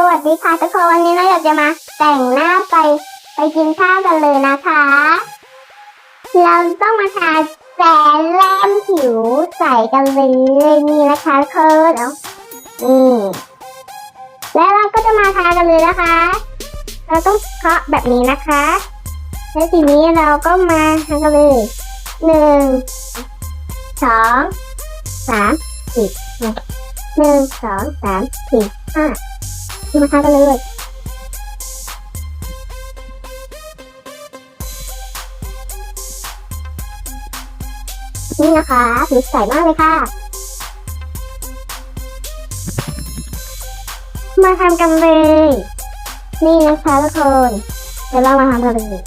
สวัสดีค่ะทุกคนวันนี้เราอยากจะมาแต่งหน้าไปไปกินข้าวกันเลยนะคะ เราต้องมาทาแสนแลมผิวใสกันเลยนี่นะคะทุกคนเอานี่แล้วเราก็จะมาทากันเลยนะคะ เราต้องเคาะแบบนี้นะคะแล้วทีนี้เราก็มาทำกันเลยหนึ่งสองสามสี่หนึ่งสองสามสี่ห้า มาทำกันเลยนี่นะคะผิวใสมากเลยค่ะ มาทำกันเลย นี่นะคะทุกคนเดี๋ยวเรามาทำกันเลย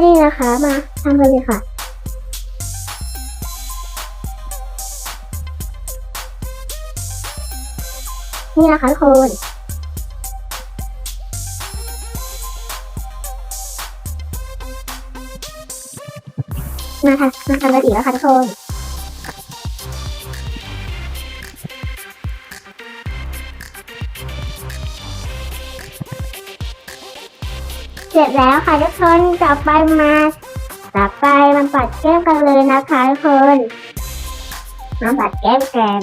นี่นะคะมาทำกันเลยค่ะ นี่นะคะทุกคนมาค่ะมาทำกันอีกแล้วค่ะทุกคนเสร็จแล้วค่ะทุกคนต่อไปมาต่อไปมาปัดแก้มกันเลยนะคะทุกคนมาปัดแก้มแกัน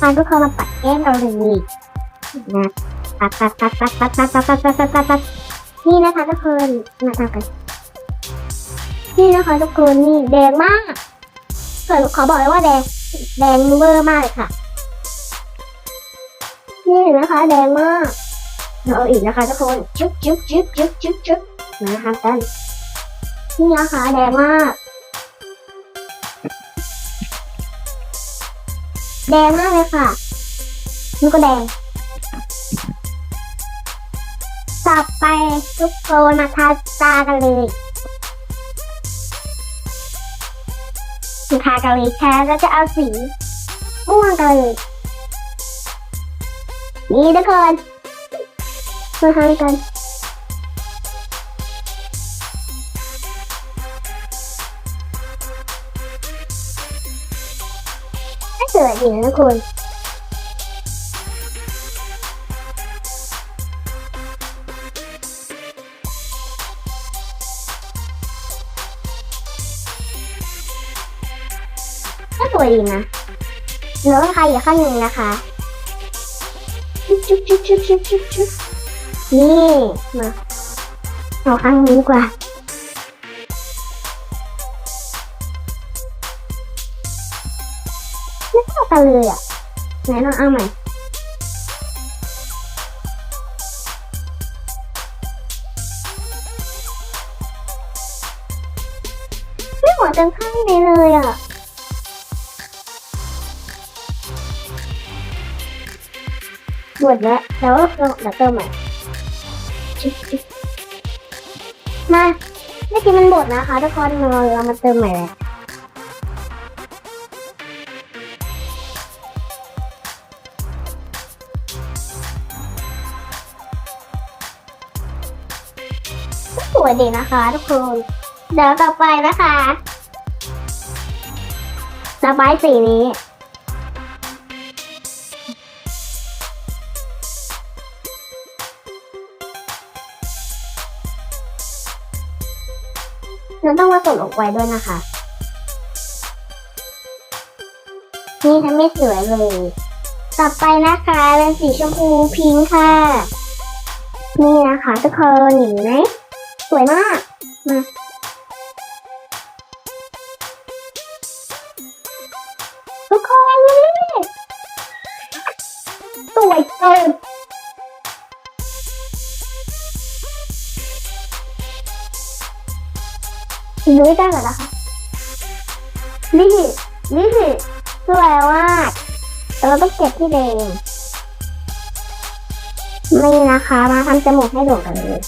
มาทุกคนมาปัดแก้มกันเลยนะปัดปัดปัดปัดปัดปัดปัดปัดปัดปัดปัดปัดนี่นะคะทุกคนมาทำกันนี่นะคะทุกคนนี่แดงมากเกิดขอบอกเลยว่าแดงแดงเวอร์มากเลยค่ะ นี่นไหมคะ แดงมากเราเอาอีกนะคะทุกคนจุ๊บจุ๊บจุ๊บจุ๊บจุ๊บจุ๊บนะคะกันนี่นะคะแดงมาก แดงมากเลยค่ะนี่ก็แดง ต่อไปทุกคนมาทาตากันเลยสีทากันเลยค่ะแล้วจะเอาสีม่วงกันเลยนี่ทุกคนมาทำกัน ไม่สวยนะทุกคนก็สวยดีนะเหลือใครอีกข้างหนึ่งนะคะชุบชุบชุบชุบชุบชุบนี่มาเอาข้างนี้ดีกว่า ไม่เข้ากันเลยอะ ไหนลองเอาใหม่ไม่เหมือนกันข้างนี้เลยอะหมดแล้วแล้วเราเดี๋ยวเติมใหม่ มาเมื่อกี้มันหมดนะคะทุกคนเราเรามาเติมใหม่แล้ว ก็สวยดีนะคะ ทุกคน เดี๋ยวต่อไปนะคะต่อไปสีนี้ เราต้องผสมลงไปด้วยนะคะ นี่ทำไม่สวยเลย ต่อไปนะคะเป็นสีชมพูพิงค์ค่ะ นี่นะคะทุกคนเห็นไหม วยมาก มาทุกคนนี่สวยเกินดูได้เหรอนะคะนี่นี่สวยมากแต่เราต้องเก็บที่เดิมนี่นะคะ มาทำจมูกให้โด่งกันเลย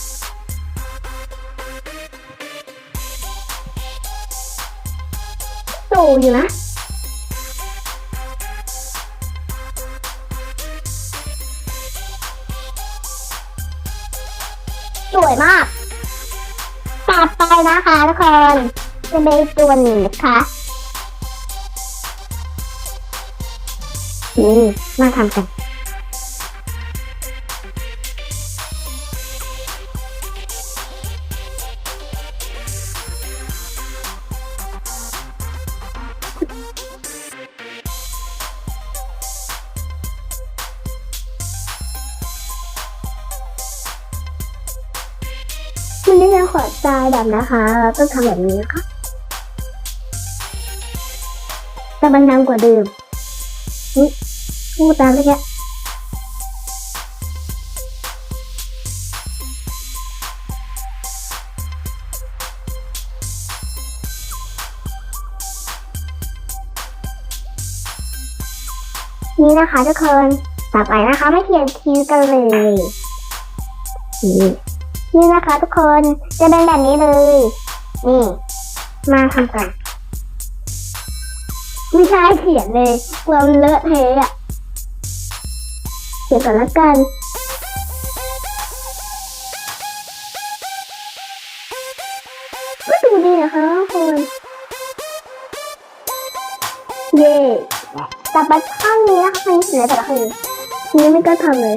สูงอยู่นะสวยมาก ต่อไปนะคะทุกคนจะเป็นตัวนี้นะคะนี่มาทำกัน ทรายแบบนะคะ เราต้องทำแบบนี้นะคะแต่มันดังกว่าเดิมนี่พูดตามไปแค่นี่นะคะทุกคน ต่อไปนะคะไม่เขียนคิ้วกันเลยนี่ นี่นะคะทุกคนจะเป็นแบบนี้เลย นี่ มาทำกันไม่ใช่เขียนเลยกลัวมันเลอะเทอะเขียนก่อนละกันก็ดูดีนะคะทุกคนเย่แต่ไปข้างนี้นะคะข้างนี้เสือแต่ละคืนนี้ไม่กล้าทำเลย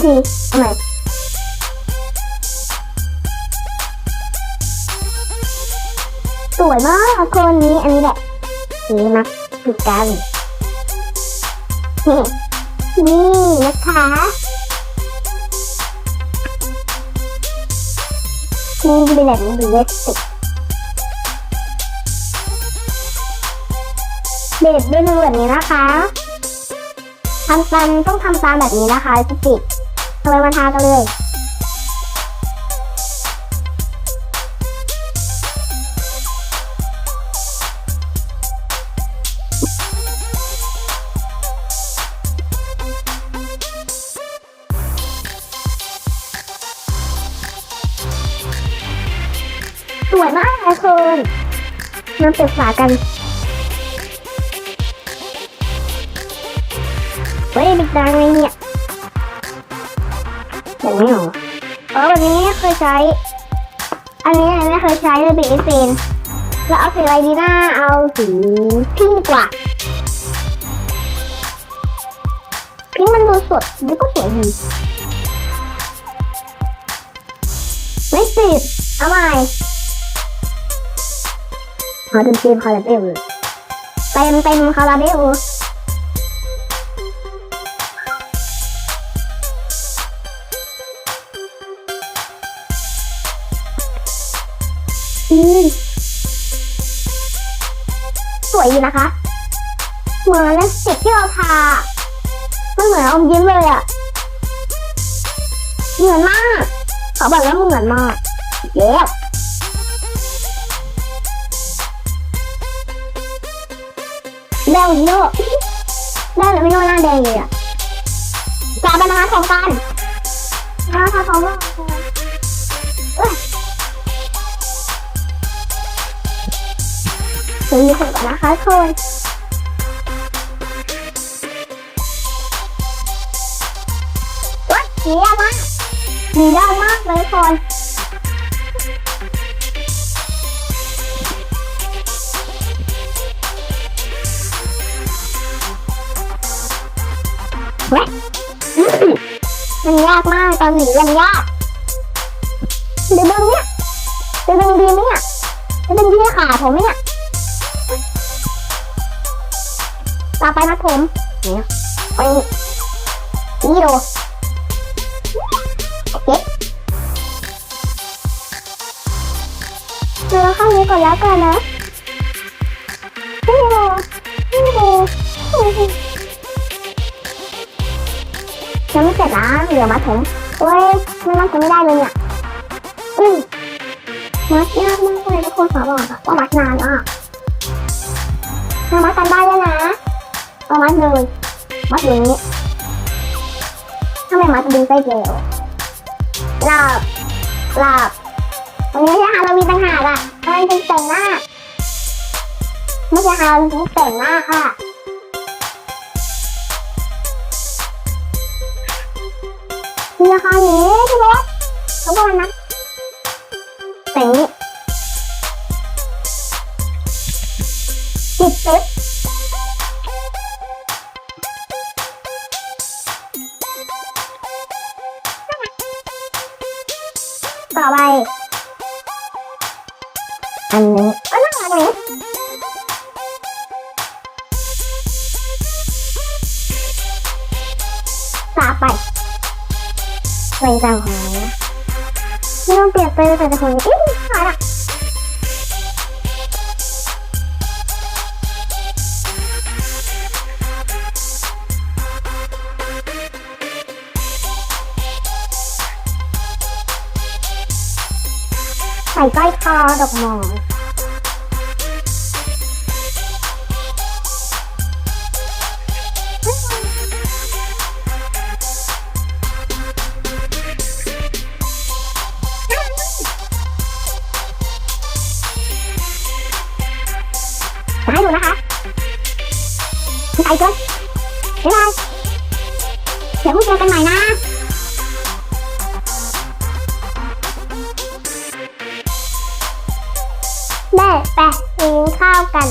3, 2, 1. สวยมากคนนี้อันนี้แหละนี่มาดูกันนี่นี่นะคะนี่เป็นแบบนี้เบสิกเด็ดด้วยมือแบบนี้นะคะทำตามต้องทำตามแบบนี้นะคะจิจิก ทำไมมาทากันเลยสวยมากเลยคุณมาปรึกษากันเฮ้ยบิ๊กดังเลยเนี่ย ยใช้ อันนี้ไม่เคยใช้เลยบิ๊กเฟนแล้วเอาสีอะไรดีนะเอาสีพิงกว่า พิงมันดูสดแล้วก็สวยดีไม่ติดเอาใหม่ขอเต็มเต็มคาราเบลเลยเต็มเต็มคาราเบล นะคะ เหมือนลิปสติกที่เราทามันเหมือนอมยิ้มเลยอะเหมือนมากเขาบอกว่าเหมือนมากเย้แดงโยแดงหรือไม่โยหน้าแดงเลยอะกาบานาของกันนาทาของเรา เดี๋ยวมีคนก่อนนะคะทุกคนว้าเยี่ยมากดีได้มากเลยคนว้ยอื้อมันยากมากตอนหนียังยากเดี๋ยวดึงเนี่ยเดี๋ยวดึงดีไหมเนี่ยจะดึงที่ขาผมไหมเนี่ย ต่อไปมัดผมเนี่ยไปนี่ดูโอเคเจอข้านี้ก่อนแล้วกันนะนี่ดูนี่ดูยังไม่เสร็จนะเหลือมัดผมโอ้ยไม่มัดผมไม่ได้เลยเนี่ยอืมมัดยากมากเลยทุกคนขอบอกว่ามัดนานอะมามัดกันได้ด้วยนะ เอามัดเลย มัดอย่างนี้ ถ้าไม่มัดดึงไส้เกลียวหลับหลับวันนี้ไม่ใช่ฮาโลวีนต่างหากอะมันเป็นแต่งหน้า ไม่ใช่ฮาโลวีนแต่งหน้าค่ะมีราคาอย่างนี้พี่บอสเขาบอนะเต่งนี้ติดเซ็ ไปใส่จังหอมไม่ต้องเปลี่ยนไปเลยแต่จะคนนี้อื้อหายละใส่ก้อยคอดอกหมอน ดี๋ยวพรุ่งเจอกันใหม่นะแม่ไปกินข้าวกัน